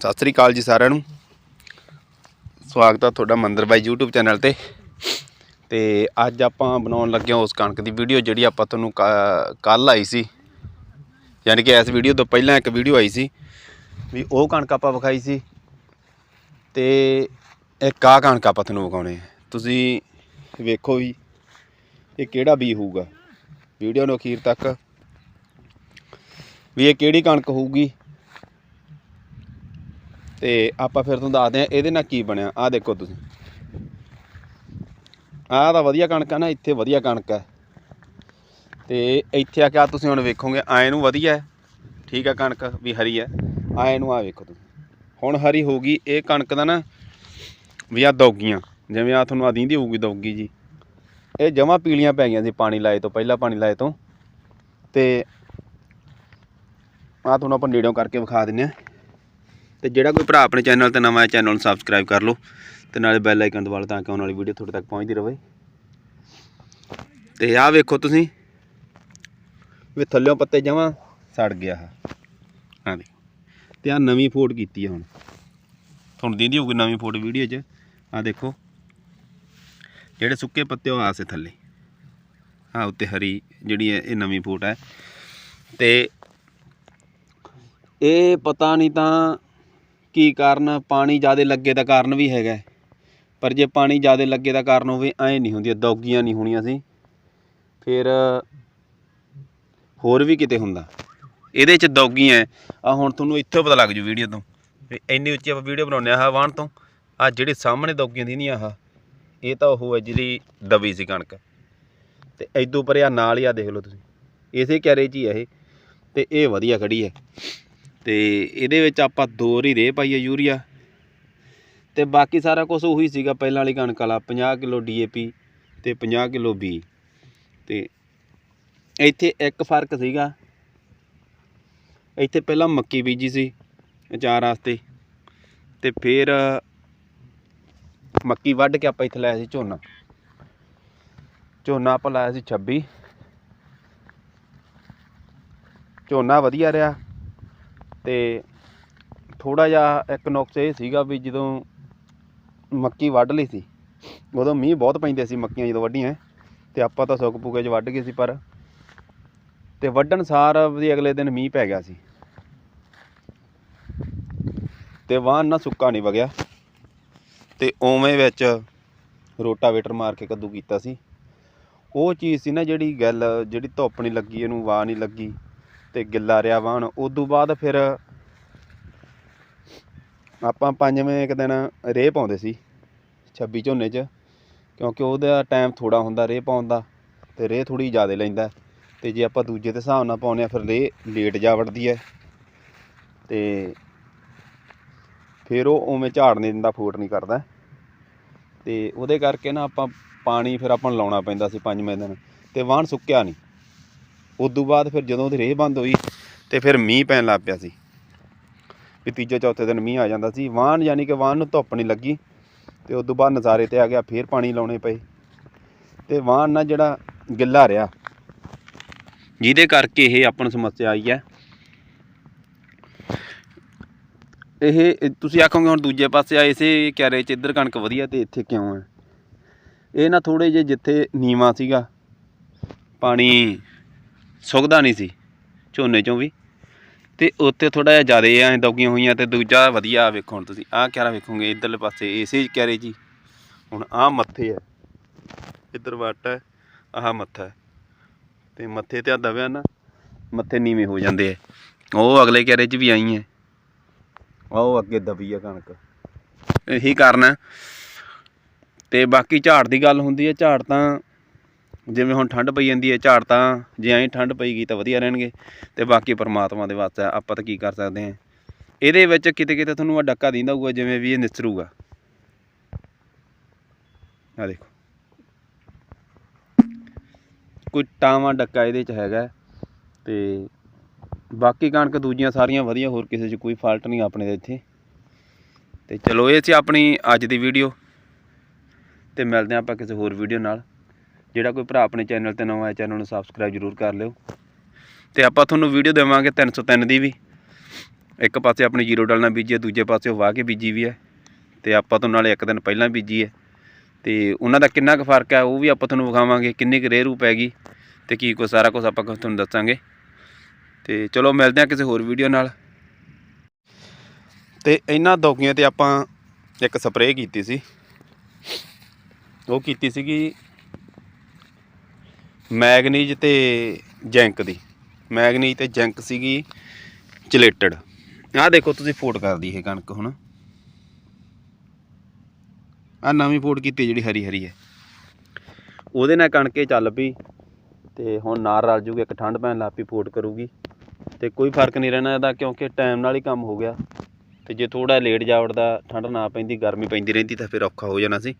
ਸਤਿ ਸ੍ਰੀ ਅਕਾਲ ਜੀ ਸਾਰਿਆਂ ਨੂੰ। ਸਵਾਗਤ ਆ ਤੁਹਾਡਾ ਮੰਦਰ ਬਾਈ YouTube ਚੈਨਲ ਤੇ। ਤੇ ਅੱਜ ਆਪਾਂ ਬਣਾਉਣ ਲੱਗੇ ਹਾਂ ਉਸ ਕਣਕ ਦੀ ਵੀਡੀਓ ਜਿਹੜੀ ਆਪਾਂ ਤੁਹਾਨੂੰ ਕੱਲ ਆਈ ਸੀ। ਯਾਨੀ ਕਿ ਇਸ ਵੀਡੀਓ ਤੋਂ ਪਹਿਲਾਂ ਇੱਕ ਵੀਡੀਓ ਆਈ ਸੀ ਵੀ ਉਹ ਕਣਕ ਆਪਾਂ ਵਿਖਾਈ ਸੀ। ਤੇ ਇੱਕ ਆਹ ਕਣਕ ਆਪਾਂ ਤੁਹਾਨੂੰ ਵਿਖਾਉਣੇ ਆ ਤੁਸੀਂ ਵੇਖੋ ਵੀ ਇਹ ਕਿਹੜਾ ਬੀ ਹੋਊਗਾ। ਵੀਡੀਓ ਨੂੰ ਅਖੀਰ ਤੱਕ। ਵੀ ਇਹ ਕਿਹੜੀ ਕਣਕ ਹੋਊਗੀ? ਤੇ ਆਪਾਂ ਫਿਰ ਤੁਹਾਨੂੰ ਦੱਸਦੇ ਆ ਇਹਦੇ ਨਾਲ ਕੀ ਬਣਿਆ। ਆਹ ਦੇਖੋ ਤੁਸੀਂ। ਆਹ ਤਾਂ ਵਧੀਆ ਕਣਕ ਆ ਨਾ, ਇੱਥੇ ਵਧੀਆ ਕਣਕ ਹੈ ਤੇ ਇੱਥੇ ਆ ਕੇ ਆਹ ਤੁਸੀਂ ਹੁਣ ਵੇਖੋਗੇ ਆਏ ਨੂੰ ਵਧੀਆ ਠੀਕ ਹੈ ਕਣਕ ਵੀ ਹਰੀ ਹੈ। ਆਏ ਨੂੰ ਆ ਵੇਖੋ ਤੁਸੀਂ। ਹੁਣ ਹਰੀ ਹੋ ਗਈ ਇਹ ਕਣਕ ਦਾ ਨਾ ਵੀ ਆ ਦੌਗੀਆਂ, ਜਿਵੇਂ ਆ ਤੁਹਾਨੂੰ ਆ ਦੀਂਦੀ ਹੋਊਗੀ ਦੌਗੀ ਜੀ। ਇਹ ਜਮਾ ਪੀਲੀਆਂ ਪੈ ਗਈਆਂ ਸੀ ਪਾਣੀ ਲਾਏ ਤੋਂ, ਪਹਿਲਾਂ ਪਾਣੀ ਲਾਏ ਤੋਂ। ਤੇ ਆ ਤੁਹਾਨੂੰ ਆਪਾਂ ਨੇੜਿਓਂ ਕਰਕੇ ਵਿਖਾ ਦਿੰਨੇ ਆ ਤੇ ਜਿਹੜਾ ਕੋਈ ਭਰਾ ਆਪਣੇ ਚੈਨਲ ਤੇ ਨਵਾਂ ਹੈ, ਚੈਨਲ ਨੂੰ ਸਬਸਕ੍ਰਾਈਬ ਕਰ ਲਓ ਤੇ ਨਾਲੇ ਬੈਲ ਆਈਕਨ ਦਬਾ ਲਓ ਤਾਂ ਕਿ ਆਉਣ ਵਾਲੀ ਵੀਡੀਓ ਤੁਹਾਡੇ ਤੱਕ ਪਹੁੰਚਦੀ ਰਹੇ। ਤੇ ਆਹ ਵੇਖੋ ਤੁਸੀਂ। ਵੀ ਥੱਲਿਓਂ ਪੱਤੇ ਜਮਾਂ ਸੜ ਗਿਆ ਆ ਹਾਂ ਦੇ ਤੇ ਆ ਨਵੀਂ ਫੋਟ ਕੀਤੀ ਆ ਹੁਣ। ਤੁਹਾਨੂੰ ਦਿੰਦੀ ਹੋਊਗੀ ਨਵੀਂ ਫੋਟ ਵੀਡੀਓ 'ਚ। ਆ ਦੇਖੋ। ਜਿਹੜੇ ਸੁੱਕੇ ਪੱਤੇ ਉਹ ਆਸੇ ਥੱਲੇ। ਆ ਉੱਤੇ ਹਰੀ ਜਿਹੜੀ ਹੈ, ਇਹ ਨਵੀਂ ਫੋਟ ਹੈ। ਤੇ ਇਹ ਪਤਾ ਨਹੀਂ ਤਾਂ ਕੀ ਕਾਰਨ, ਪਾਣੀ ਜ਼ਿਆਦਾ ਲੱਗੇ ਦਾ ਕਾਰਨ ਵੀ ਹੈਗਾ ਪਰ ਜੇ ਪਾਣੀ ਜ਼ਿਆਦਾ ਲੱਗੇ ਦਾ ਕਾਰਨ ਹੋਵੇ, ਐਂ ਨਹੀਂ ਹੁੰਦੀ ਦੌਗੀਆਂ ਨਹੀਂ ਹੋਣੀਆਂ ਸੀ। ਫਿਰ ਹੋਰ ਵੀ ਕਿਤੇ ਹੁੰਦਾ। ਇਹਦੇ ਚ ਦੌਗੀਆਂ ਆ ਹੁਣ ਤੁਹਾਨੂੰ ਇੱਥੋਂ ਪਤਾ ਲੱਗ ਜੂ ਵੀਡੀਓ ਤੋਂ। ਇੰਨੀ ਉੱਚੀ ਆਪਾਂ ਵੀਡੀਓ ਬਣਾਉਂਦੇ ਆ ਵਾਣ ਤੋਂ। ਆ ਜਿਹੜੇ ਸਾਹਮਣੇ ਦੌਗੀਆਂ ਦੀ ਨਹੀਂ ਆਹ, ਇਹ ਤਾਂ ਉਹ ਹੈ ਜਿਹੜੀ ਦਬੀ ਸੀ ਕਣਕ। ਤੇ ਐਦੋਂ ਪਰੇ ਆ ਨਾਲ ਹੀ ਆ ਦੇਖ ਲਓ ਤੁਸੀਂ। ਇਸੇ ਕੈਰੇ 'ਚ ਹੀ ਆ ਇਹ। ਤੇ ਇਹ ਵਧੀਆ ਖੜੀ ਹੈ। ਤੇ ਇਹਦੇ ਵਿੱਚ ਆਪਾਂ ਦੋ ਰੀ ਰੇਹ ਪਾਈ ਹੈ ਯੂਰੀਆ। ਤੇ ਬਾਕੀ ਸਾਰਾ ਕੁਝ ਉਹੀ ਸੀਗਾ, ਪਹਿਲਾਂ ਵਾਲੀ ਕਣਕ ਵਾਲਾ 50 ਕਿਲੋ ਡੀਏਪੀ ਤੇ 50 ਕਿਲੋ ਬੀ। ਤੇ ਇੱਥੇ ਇੱਕ ਫ਼ਰਕ ਸੀਗਾ, ਇੱਥੇ ਪਹਿਲਾਂ ਮੱਕੀ ਬੀਜੀ ਸੀ ਅਚਾਰ ਵਾਸਤੇ, ਤੇ ਫਿਰ ਮੱਕੀ ਵੱਢ ਕੇ ਆਪਾਂ ਇੱਥੇ ਲਾਇਆ ਸੀ ਝੋਨਾ। ਝੋਨਾ ਆਪਾਂ ਲਾਇਆ ਸੀ 26 ਝੋਨਾ ਵਧੀਆ ਰਿਹਾ। ਤੇ ਥੋੜਾ ਜਿਹਾ ਇੱਕ ਨੁਕਸ ਇਹ ਸੀਗਾ ਵੀ ਜਦੋਂ ਮੱਕੀ ਵੱਢ ਲਈ ਸੀ, ਉਦੋਂ ਮੀਂਹ ਬਹੁਤ ਪੈਂਦੇ ਸੀ ਮੱਕੀਆਂ ਜਦੋਂ ਵੱਢੀਆਂ, ਤੇ ਆਪਾਂ ਤਾਂ ਸੁੱਕ ਪੁਕੇ 'ਚ ਵੱਢ ਗਏ ਸੀ ਪਰ ਤੇ ਵੱਢਣ ਸਾਰ ਵੀ ਅਗਲੇ ਦਿਨ ਮੀਂਹ ਪੈ ਗਿਆ ਸੀ। ਤੇ ਵਾਹਨ ਨਾ ਸੁੱਕਾ ਨਹੀਂ ਵਗਿਆ, ਤੇ ਉਵੇਂ ਵਿੱਚ ਰੋਟਾਵੇਟਰ ਮਾਰ ਕੇ ਕੱਦੂ ਕੀਤਾ ਸੀ। ਉਹ ਚੀਜ਼ ਸੀ ਨਾ ਜਿਹੜੀ ਗੱਲ, ਜਿਹੜੀ ਧੁੱਪ ਨਹੀਂ ਲੱਗੀ, ਇਹਨੂੰ ਵਾਹ ਨਹੀਂ ਲੱਗੀ। ਤੇ ਗਿੱਲਾ ਰਿਹਾ ਵਾਹਣ ਉਦੋਂ ਬਾਅਦ ਫਿਰ ਆਪਾਂ ਪੰਜਵੇਂ ਇੱਕ ਦਿਨ ਰੇਹ ਪਾਉਂਦੇ ਸੀ 26 ਝੋਨੇ 'ਚ, ਕਿਉਂਕਿ ਉਹਦਾ ਟਾਈਮ ਥੋੜਾ ਹੁੰਦਾ ਰੇਹ ਪਾਉਣ ਦਾ, ਤੇ ਰੇਹ ਥੋੜੀ ਜ਼ਿਆਦਾ ਲੈਂਦਾ ਤੇ ਜੇ ਆਪਾਂ ਦੂਜੇ ਦੇ ਹਿਸਾਬ ਨਾਲ ਪਾਉਂਦੇ ਆ ਫਿਰ ਰੇਹ ਲੇਟ ਜਾ ਵੜਦੀ ਹੈ। ਤੇ ਫਿਰ ਉਹ ਉਵੇਂ ਝਾੜ ਨਹੀਂ ਦਿੰਦਾ, ਫੋਟ ਨਹੀਂ ਕਰਦਾ। ਤੇ ਉਹਦੇ ਕਰਕੇ ਨਾ ਆਪਾਂ ਪਾਣੀ ਫਿਰ ਆਪਾਂ ਨੂੰ ਲਾਉਣਾ ਪੈਂਦਾ ਸੀ ਪੰਜਵੇਂ ਦਿਨ, ਤੇ ਵਾਹਣ ਸੁੱਕਿਆ ਨਹੀਂ। ਉਦੋਂ ਬਾਅਦ ਫਿਰ ਜਦੋਂ ਉਹਦੀ ਰੇਹ ਬੰਦ ਹੋਈ ਤੇ ਫਿਰ ਮੀਂਹ ਪੈਣ ਲੱਗ ਪਿਆ ਸੀ। ਵੀ ਤੀਜੇ ਚੌਥੇ ਦਿਨ ਮੀਂਹ ਆ ਜਾਂਦਾ ਸੀ। ਵਾਹਣ ਯਾਨੀ ਕਿ ਵਾਹਣ ਨੂੰ ਧੁੱਪ ਨਹੀਂ ਲੱਗੀ ਤੇ ਤੋਂ ਬਾਅਦ ਨਜ਼ਾਰੇ ਤੇ ਆ ਗਿਆ, ਫੇਰ ਪਾਣੀ ਲਾਉਣੇ ਪਏ। ਤੇ ਵਾਹਣ ਨਾ ਜਿਹੜਾ ਗਿੱਲਾ ਰਿਹਾ, ਜਿਹਦੇ ਕਰਕੇ ਇਹ ਆਪਾਂ ਨੂੰ ਸਮੱਸਿਆ ਆਈ ਹੈ। ਇਹ ਤੁਸੀਂ ਆਖੋਗੇ ਹੁਣ ਦੂਜੇ ਪਾਸੇ ਆਏ ਸੀ ਕਿਆਰੇ ਚ ਇੱਧਰ ਕਣਕ ਵਧੀਆ ਤੇ ਇੱਥੇ ਕਿਉਂ ਹੈ। ਇਹ ਨਾ ਥੋੜੇ ਜਿਹੇ ਜਿੱਥੇ ਨੀਵਾ ਸੀਗਾ, ਪਾਣੀ ਸੁੱਕਦਾ ਨਹੀਂ ਸੀ, ਝੋਨੇ ਚੋਂ ਵੀ। ਤੇ ਉੱਥੇ ਥੋੜਾ ਜਿਹਾ ਜ਼ਿਆਦਾ ਐ ਦੌਗੀਆਂ ਹੋਈਆਂ ਤੇ ਦੂਜਾ ਵਧੀਆ ਵੇਖੋ ਹੁਣ ਤੁਸੀਂ, ਆਹ ਕਿਆਰਾ ਵੇਖੋਗੇ, ਇੱਧਰਲੇ ਪਾਸੇ ਇਸੇ ਕਿਆਰੇ ਜੀ। ਹੁਣ ਆਹ ਮੱਥੇ ਹੈ ਇੱਧਰ ਵਾਟਾ ਹੈ ਆਹ ਮੱਥਾ ਹੈ ਤੇ ਮੱਥੇ ਤੇ ਆ ਦਬਿਆ ਨਾ, ਮੱਥੇ ਨੀਵੇਂ ਹੋ ਜਾਂਦੇ ਐ ਉਹ ਅਗਲੇ ਕਿਆਰੇ 'ਚ ਵੀ ਆਈ ਹੈ ਉਹ ਅੱਗੇ ਦਬੀ ਆ ਕਣਕ। ਇਹੀ ਕਾਰਨ ਹੈ ਤੇ ਬਾਕੀ ਝਾੜ ਦੀ ਗੱਲ ਹੁੰਦੀ ਹੈ ਝਾੜ ਤਾਂ ਜਿਵੇਂ ਹੁਣ ਠੰਡ ਪਈ ਜਾਂਦੀ ਹੈ, ਝਾੜ ਤਾਂ ਜੇ ਐਂ ਠੰਡ ਪਈ ਗਈ ਤਾਂ ਵਧੀਆ ਰਹਿਣਗੇ। ਤੇ ਬਾਕੀ ਪਰਮਾਤਮਾ ਦੇ ਵਾਸਤੇ ਆਪਾਂ ਤਾਂ ਕੀ ਕਰ ਸਕਦੇ ਹਾਂ। ਇਹਦੇ ਵਿੱਚ ਕਿਤੇ ਕਿਤੇ ਤੁਹਾਨੂੰ ਆ ਡੱਕਾ ਦਿੰਦਾ ਹੋਊਗਾ, ਜਿਵੇਂ ਵੀ ਇਹ ਨਿਸਰੂਗਾ। ਆ ਦੇਖੋ। ਕੋਈ ਟਾਵਾਂ ਡੱਕਾ ਇਹਦੇ ਚ ਹੈਗਾ। ਹੈ ਤੇ ਬਾਕੀ ਕਣਕ ਦੂਜੀਆਂ ਸਾਰੀਆਂ ਵਧੀਆ, ਹੋਰ ਕਿਸੇ 'ਚ ਕੋਈ ਫਾਲਟ ਨਹੀਂ ਆਪਣੇ ਦੇ ਇੱਥੇ। ਤੇ ਚਲੋ, ਇਹ ਸੀ ਆਪਣੀ ਅੱਜ ਦੀ ਵੀਡੀਓ ਤੇ ਮਿਲਦੇ ਹਾਂ ਆਪਾਂ ਕਿਸੇ ਹੋਰ ਵੀਡੀਓ ਨਾਲ। ਜਿਹੜਾ ਕੋਈ ਭਰਾ ਆਪਣੇ ਚੈਨਲ ਤੇ ਨਵਾਂ ਹੈ, ਚੈਨਲ ਨੂੰ ਸਬਸਕ੍ਰਾਈਬ ਜ਼ਰੂਰ ਕਰ ਲਿਓ। ਤੇ ਆਪਾਂ ਤੁਹਾਨੂੰ ਵੀਡੀਓ ਦੇਵਾਂਗੇ 303 ਦੀ ਵੀ। ਇੱਕ ਪਾਸੇ ਆਪਣੀ ਜ਼ੀਰੋ ਡਾਲ ਬੀਜੀ ਹੈ, ਦੂਜੇ ਪਾਸੇ ਉਹ ਵਾਹ ਕੇ ਬੀਜੀ ਵੀ ਹੈ। ਤੇ ਆਪਾਂ ਤੋਂ ਨਾਲੇ ਇੱਕ ਦਿਨ ਪਹਿਲਾਂ ਬੀਜੀ ਹੈ। ਤੇ ਉਹਨਾਂ ਦਾ ਕਿੰਨਾ ਕੁ ਫ਼ਰਕ ਹੈ, ਉਹ ਵੀ ਆਪਾਂ ਤੁਹਾਨੂੰ ਵਿਖਾਵਾਂਗੇ, ਕਿੰਨੀ ਕੁ ਰੇਹਰੂ ਪੈ ਗਈ ਤੇ ਕੀ ਕੁਛ, ਸਾਰਾ ਕੁਝ ਆਪਾਂ ਤੁਹਾਨੂੰ ਦੱਸਾਂਗੇ। ਤੇ ਚਲੋ ਮਿਲਦੇ ਹਾਂ ਕਿਸੇ ਹੋਰ ਵੀਡੀਓ ਨਾਲ। ਤੇ ਇਹਨਾਂ ਦੌਗੀਆਂ ਤੇ ਆਪਾਂ ਇੱਕ ਸਪਰੇਅ ਕੀਤੀ ਸੀ। ਉਹ ਕੀਤੀ ਸੀਗੀ ਮੈਗਨੀਜ ਤੇ ਜੈਂਕ ਦੀ। ਮੈਗਨੀਜ ਤੇ ਜੈਂਕ ਸੀਗੀ ਚਲੇਟਡ। ਆਹ ਦੇਖੋ ਤੁਸੀਂ ਫੋਟ ਕਰਦੀ ਇਹ ਕਣਕ ਹੁਣ। ਆ ਨਵੀਂ ਫੋਟ ਕੀਤੀ ਜਿਹੜੀ ਹਰੀ ਹਰੀ ਹੈ। ਉਹਦੇ ਨਾਲ ਕਣਕੇ ਚੱਲ ਪਈ ਤੇ ਹੁਣ ਨਾਰ ਰਲ ਜੂਗੀ, ਇੱਕ ਠੰਡ ਪੈਣ ਲੱਗ ਪਈ, ਫੋਟ ਕਰੂਗੀ। ਤੇ ਕੋਈ ਫ਼ਰਕ ਨਹੀਂ ਰਹਿਣਾ ਇਹਦਾ ਕਿਉਂਕਿ ਟਾਈਮ ਨਾਲ ਹੀ ਕੰਮ ਹੋ ਗਿਆ। ਤੇ ਜੇ ਥੋੜਾ ਲੇਟ ਜਾਵੜਦਾ, ਠੰਡ ਨਾ ਪੈਂਦੀ, ਗਰਮੀ ਪੈਂਦੀ ਰਹਿੰਦੀ ਤਾਂ ਫਿਰ ਔਖਾ ਹੋ ਜਾਣਾ ਸੀ।